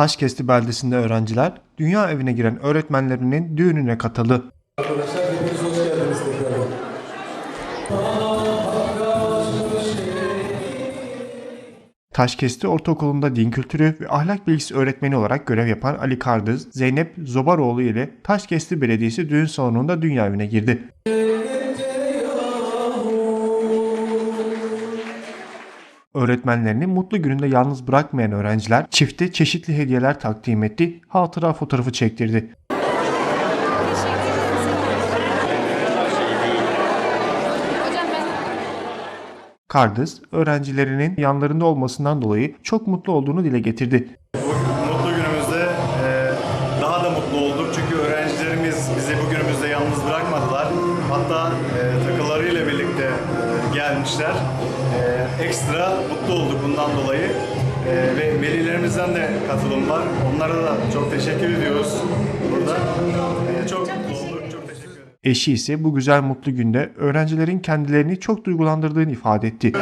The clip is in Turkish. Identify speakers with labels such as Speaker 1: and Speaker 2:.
Speaker 1: Taşkesti beldesinde öğrenciler dünya evine giren öğretmenlerinin düğününe katıldı.
Speaker 2: Arkadaşlar hepiniz hoş geldiniz tekrardan.
Speaker 1: Taşkesti Ortaokulu'nda din kültürü ve ahlak bilgisi öğretmeni olarak görev yapan Ali Kardız, Zeynep Zobaroğlu ile Taşkesti Belediyesi düğün salonunda dünya evine girdi. Öğretmenlerini mutlu gününde yalnız bırakmayan öğrenciler çifte çeşitli hediyeler takdim etti, hatıra fotoğrafı çektirdi. Kardız, öğrencilerinin yanlarında olmasından dolayı çok mutlu olduğunu dile getirdi.
Speaker 3: Mutlu günümüzde e, daha da mutlu olduk çünkü öğrencilerimiz bizi bu günümüzde yalnız bırakmadılar. Hatta e, takılarıyla birlikte gelmişler. E, ekstra mutlu olduk bundan dolayı. E, ve velilerimizden de katılım var. Onlara da çok teşekkür ediyoruz burada. E, çok mutlu olduk. Çok teşekkür ederim.
Speaker 1: Eşi ise bu güzel mutlu günde öğrencilerin kendilerini çok duygulandırdığını ifade etti.